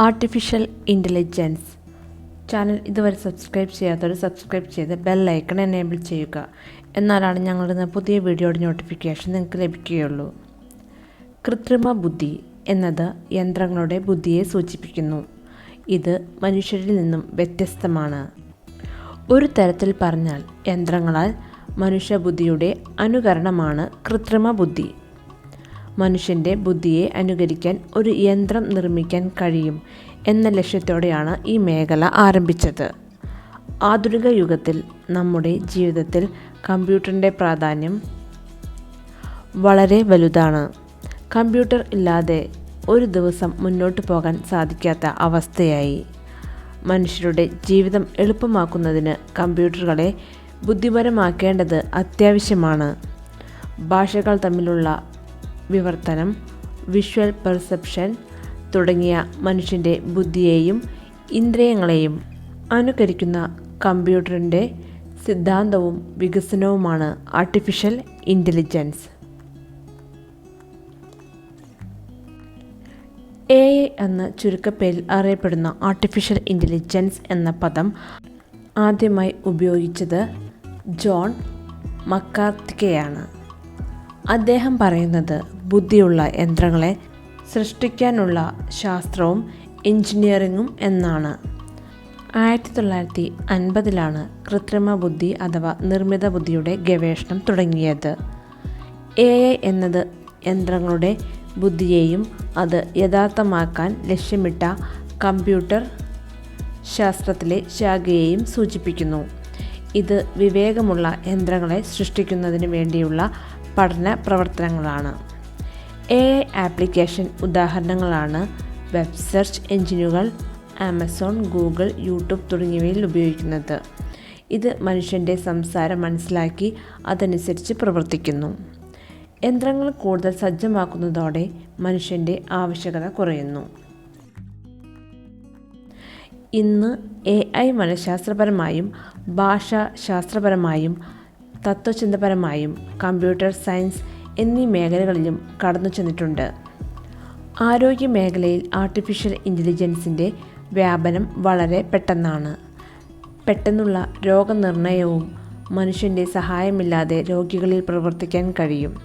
Artificial intelligence channel ഇതുവരെ subscribe ചെയ്യാത്തവർ subscribe ചെയ്ത് ബെൽ ഐക്കൺ എനേബിൾ ചെയ്യുക. എന്നാലാണ് ഞങ്ങളുടെ പുതിയ വീഡിയോയുടെ നോട്ടിഫിക്കേഷൻ നിങ്ങൾക്ക് ലഭിക്കുകയുള്ളൂ. കൃത്രിമ ബുദ്ധി എന്നത് യന്ത്രങ്ങളുടെ ബുദ്ധിയെ സൂചിപ്പിക്കുന്നു. ഇത് മനുഷ്യരിൽ നിന്നും വ്യത്യസ്തമാണ്. ഒരു തരത്തിൽ പറഞ്ഞാൽ യന്ത്രങ്ങളാൽ മനുഷ്യബുദ്ധിയുടെ അനുകരണമാണ് കൃത്രിമ ബുദ്ധി. മനുഷ്യന്റെ ബുദ്ധിയെ അനുകരിക്കാൻ ഒരു യന്ത്രം നിർമ്മിക്കാൻ കഴിയും എന്ന ലക്ഷ്യത്തോടെയാണ് ഈ മേഖല ആരംഭിച്ചത്. ആധുനിക യുഗത്തിൽ നമ്മുടെ ജീവിതത്തിൽ കമ്പ്യൂട്ടറിന്റെ പ്രാധാന്യം വളരെ വലുതാണ്. കമ്പ്യൂട്ടർ ഇല്ലാതെ ഒരു ദിവസം മുന്നോട്ട് പോകാൻ സാധിക്കാത്ത അവസ്ഥയായി. മനുഷ്യരുടെ ജീവിതം എളുപ്പമാക്കുന്നതിന് കമ്പ്യൂട്ടറുകളെ ബുദ്ധിപരമാക്കേണ്ടത് അത്യാവശ്യമാണ്. ഭാഷകൾ തമ്മിലുള്ള വിവർത്തനം വിഷ്വൽ പെർസെപ്ഷൻ തുടങ്ങിയ മനുഷ്യന്റെ ബുദ്ധിയെയും ഇന്ദ്രിയങ്ങളെയും അനുകരിക്കുന്ന കമ്പ്യൂട്ടറിന്റെ സിദ്ധാന്തവും വികസനവുമാണ് ആർട്ടിഫിഷ്യൽ ഇന്റലിജൻസ് എ ഐ എന്ന ചുരുക്കപ്പേരിൽ അറിയപ്പെടുന്ന ആർട്ടിഫിഷ്യൽ ഇന്റലിജൻസ് എന്ന പദം ആദ്യമായി ഉപയോഗിച്ചത് ജോൺ മക്കാർത്തിക്കയാണ് അദ്ദേഹം പറയുന്നത് ബുദ്ധിയുള്ള യന്ത്രങ്ങളെ സൃഷ്ടിക്കാനുള്ള ശാസ്ത്രവും എഞ്ചിനീയറിങ്ങും എന്നാണ്. ആയിരത്തി തൊള്ളായിരത്തി അൻപതിലാണ് കൃത്രിമ ബുദ്ധി അഥവാ നിർമ്മിത ബുദ്ധിയുടെ ഗവേഷണം തുടങ്ങിയത്. എ ഐ എന്നത് യന്ത്രങ്ങളുടെ ബുദ്ധിയെയും അത് യഥാർത്ഥമാക്കാൻ ലക്ഷ്യമിട്ട കമ്പ്യൂട്ടർ ശാസ്ത്രത്തിലെ ശാഖയെയും സൂചിപ്പിക്കുന്നു. ഇത് വിവേകമുള്ള യന്ത്രങ്ങളെ സൃഷ്ടിക്കുന്നതിന് വേണ്ടിയുള്ള പഠന പ്രവർത്തനങ്ങളാണ് എ ആപ്ലിക്കേഷൻ ഉദാഹരണങ്ങളാണ് വെബ് സെർച്ച് എഞ്ചിനുകൾ ആമസോൺ ഗൂഗിൾ യൂട്യൂബ് തുടങ്ങിയവയിൽ ഉപയോഗിക്കുന്നത്. ഇത് മനുഷ്യന്റെ സംസാരം മനസ്സിലാക്കി അതനുസരിച്ച് പ്രവർത്തിക്കുന്നു. യന്ത്രങ്ങൾ കൂടുതൽ സജ്ജമാക്കുന്നതോടെ മനുഷ്യന്റെ ആവശ്യകത കുറയുന്നു. ഇന്ന് എ ഐ മനഃശാസ്ത്രപരമായും ഭാഷാശാസ്ത്രപരമായും തത്വചിന്തപരമായും കമ്പ്യൂട്ടർ സയൻസ് എന്നീ മേഖലകളിലും കടന്നു ചെന്നിട്ടുണ്ട്. ആരോഗ്യ മേഖലയിൽ ആർട്ടിഫിഷ്യൽ ഇന്റലിജൻസിന്റെ വ്യാപനം വളരെ പെട്ടെന്നാണ്. പെട്ടെന്നുള്ള രോഗനിർണയവും മനുഷ്യന്റെ സഹായമില്ലാതെ രോഗികളിൽ പ്രവർത്തിക്കാൻ കഴിയും.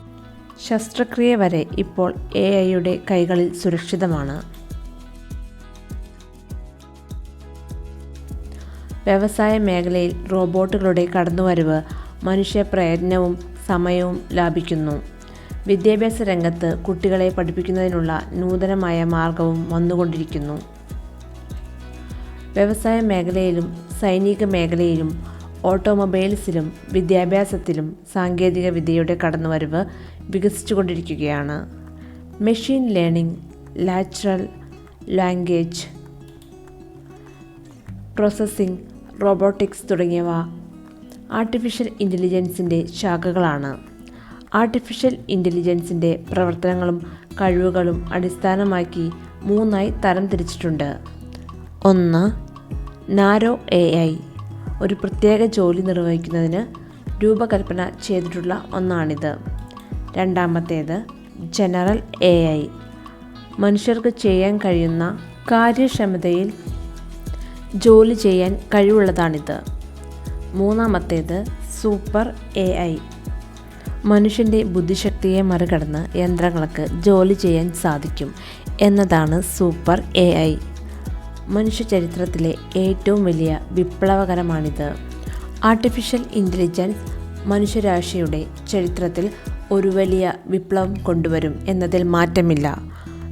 ശസ്ത്രക്രിയ വരെ ഇപ്പോൾ എ ഐയുടെ കൈകളിൽ സുരക്ഷിതമാണ്. വ്യവസായ മേഖലയിൽ റോബോട്ടുകളുടെ കടന്നുവരവ് മനുഷ്യ പ്രയത്നവും സമയവും ലാഭിക്കുന്നു. വിദ്യാഭ്യാസ രംഗത്ത് കുട്ടികളെ പഠിപ്പിക്കുന്നതിനുള്ള നൂതനമായ മാർഗവും വന്നുകൊണ്ടിരിക്കുന്നു. വ്യവസായ മേഖലയിലും സൈനിക മേഖലയിലും ഓട്ടോമൊബൈൽസിലും വിദ്യാഭ്യാസത്തിലും സാങ്കേതിക വിദ്യയുടെ കടന്നുവരവ് വികസിച്ചുകൊണ്ടിരിക്കുകയാണ്. മെഷീൻ ലേണിംഗ് ലാച്ചുറൽ ലാംഗ്വേജ് പ്രോസസ്സിംഗ് റോബോട്ടിക്സ് തുടങ്ങിയവ ആർട്ടിഫിഷ്യൽ ഇന്റലിജൻസിന്റെ ശാഖകളാണ്. ആർട്ടിഫിഷ്യൽ ഇന്റലിജൻസിന്റെ പ്രവർത്തനങ്ങളും കഴിവുകളും അടിസ്ഥാനമാക്കി മൂന്നായി തരം തിരിച്ചിട്ടുണ്ട്. ഒന്ന് നാരോ എ ഐ. ഒരു പ്രത്യേക ജോലി നിർവഹിക്കുന്നതിന് രൂപകൽപ്പന ചെയ്തിട്ടുള്ള ഒന്നാണിത്. രണ്ടാമത്തേത് ജനറൽ എ ഐ. മനുഷ്യർക്ക് ചെയ്യാൻ കഴിയുന്ന കാര്യക്ഷമതയിൽ ജോലി ചെയ്യാൻ കഴിവുള്ളതാണിത്. മൂന്നാമത്തേത് സൂപ്പർ എ ഐ. മനുഷ്യന്റെ ബുദ്ധിശക്തിയെ മറികടന്ന് യന്ത്രങ്ങൾക്ക് ജോലി ചെയ്യാൻ സാധിക്കും എന്നതാണ് സൂപ്പർ എ ഐ. മനുഷ്യ ചരിത്രത്തിലെ ഏറ്റവും വലിയ വിപ്ലവകരമാണിത്. ആർട്ടിഫിഷ്യൽ ഇന്റലിജൻസ് മനുഷ്യരാശിയുടെ ചരിത്രത്തിൽ ഒരു വലിയ വിപ്ലവം കൊണ്ടുവരും എന്നതിൽ മാറ്റമില്ല.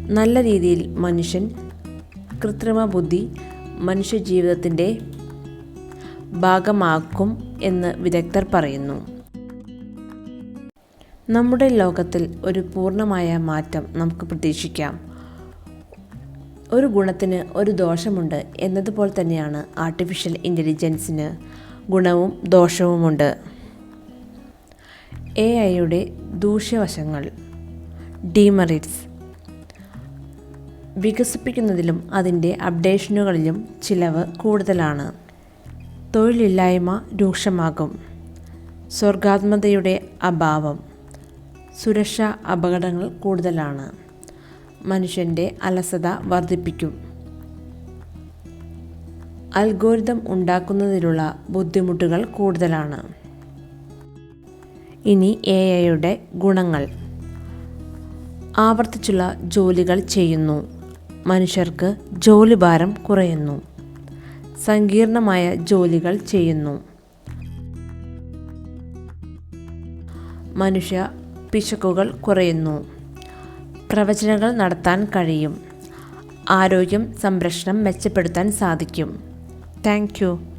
നല്ല രീതിയിൽ മനുഷ്യൻ കൃത്രിമ ബുദ്ധി മനുഷ്യജീവിതത്തിന്റെ ഭാഗമാക്കും എന്ന് വിദഗ്ധർ പറയുന്നു. നമ്മുടെ ലോകത്തിൽ ഒരു പൂർണമായ മാറ്റം നമുക്ക് പ്രതീക്ഷിക്കാം. ഒരു ഗുണത്തിന് ഒരു ദോഷമുണ്ട് എന്നതുപോലെ തന്നെയാണ് ആർട്ടിഫിഷ്യൽ ഇന്റലിജൻസിന് ഗുണവും ദോഷവുമുണ്ട്. എ ഐയുടെ ദൂഷ്യവശങ്ങൾ ഡീമറിറ്റ്സ് വികസിപ്പിക്കുന്നതിലും അതിന്റെ അപ്ഡേഷനുകളിലും ചിലവ് കൂടുതലാണ്. തൊഴിലില്ലായ്മ രൂക്ഷമാകും. സ്വർഗാത്മതയുടെ അഭാവം. സുരക്ഷാ അപകടങ്ങൾ കൂടുതലാണ്. മനുഷ്യന്റെ അലസത വർദ്ധിപ്പിക്കും അൽഗോരിതം ഉണ്ടാക്കുന്നതിലുള്ള ബുദ്ധിമുട്ടുകൾ കൂടുതലാണ്. ഇനി എ ഐയുടെ ഗുണങ്ങൾ. ആവർത്തിച്ചുള്ള ജോലികൾ ചെയ്യുന്നു. മനുഷ്യർക്ക് ജോലി ഭാരം കുറയുന്നു. സങ്കീർണമായ ജോലികൾ ചെയ്യുന്നു. മനുഷ്യ പിശകുകൾ കുറയുന്നു. പ്രവചനങ്ങൾ നടത്താൻ കഴിയും. ആരോഗ്യം സംരക്ഷണം മെച്ചപ്പെടുത്താൻ സാധിക്കും. താങ്ക്